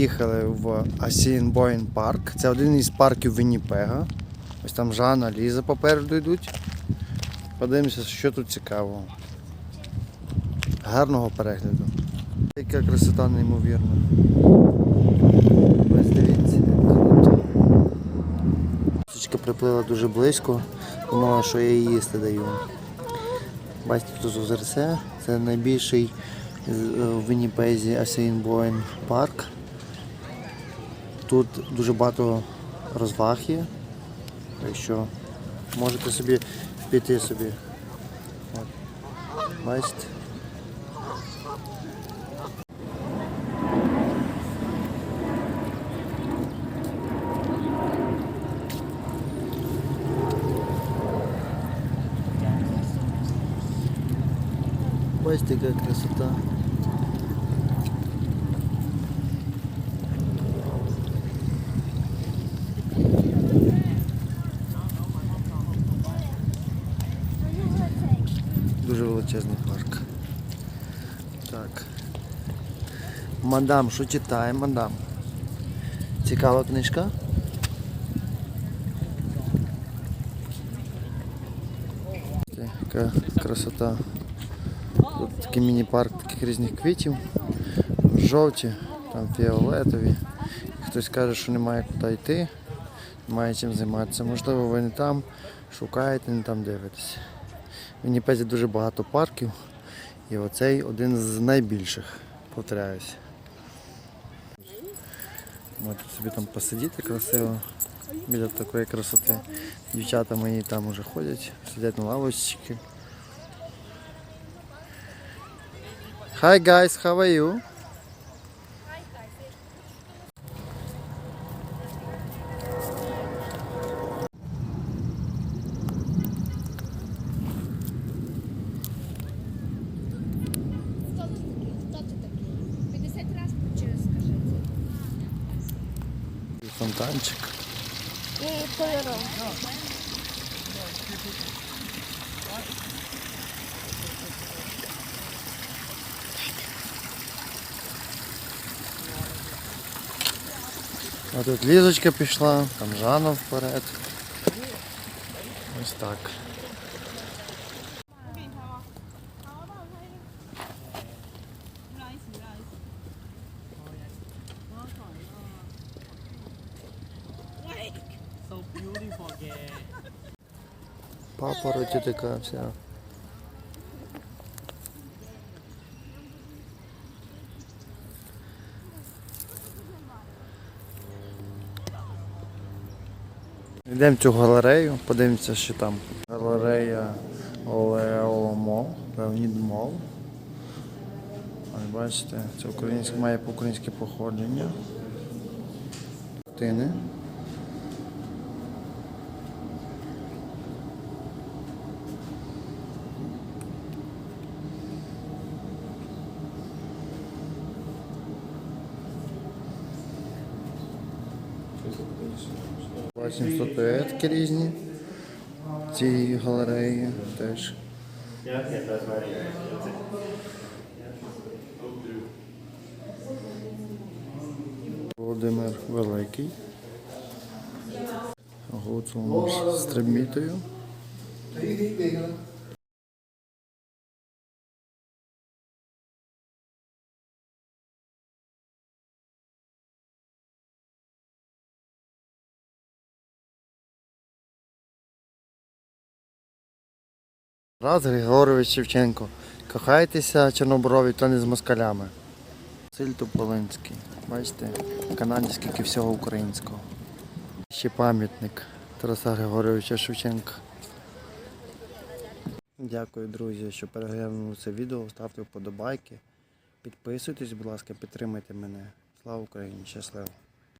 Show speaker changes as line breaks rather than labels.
приїхали в Асінбоїн парк. Це один із парків Вінніпега. Ось там Жанна, Ліза попереду йдуть. Подивимося, що тут цікавого. Гарного перегляду. Яка красота неймовірна. Ось дивіться. Сучка приплила дуже близько, думала, що я їй їсти даю. Бачите, тут озерце. Це найбільший е, в Вінніпезі Асейнбоїн парк. Тут дуже багато розваг є. Так що можете собі піти собі. От. Бачите? Бачите, яка красота. Дуже величезний парк. Так. Мадам, що читає, мадам? Цікава книжка? Яка красота. Тут такий міні-парк таких різних квітів. Жовті, там фіолетові. Хтось каже, що немає куди йти, немає чим займатися. Можливо, ви не там шукаєте, не там дивитесь. В Вінніпезі дуже багато парків. І оцей один з найбільших, повторяюсь. Можете собі там посидіти красиво біля такої красоти. Дівчата мої там уже ходять, сидять на лавочці. Hi guys, how are you? Фонтанчик.
І кольором.
А тут Лізочка пішла, там Жанна вперед. Ось так. Папороті така вся. Йдемо в цю галерею, подивимося, що там. Галерея Леонід Мол. Ось бачите, це українське, має українське походження. Картини. Бачимо статуетки різні. цій галереї теж. Володимир Великий. Гуцул з тремітою. Тарас Григорович Шевченко. Кохайтеся чорноброві, то не з москалями. Василь Тополинський. Бачите, в Канаді скільки всього українського. Ще пам'ятник Тараса Григоровича Шевченка. Дякую, друзі, що переглянули це відео. Ставте вподобайки. Підписуйтесь, будь ласка, підтримайте мене. Слава Україні! Щасливо!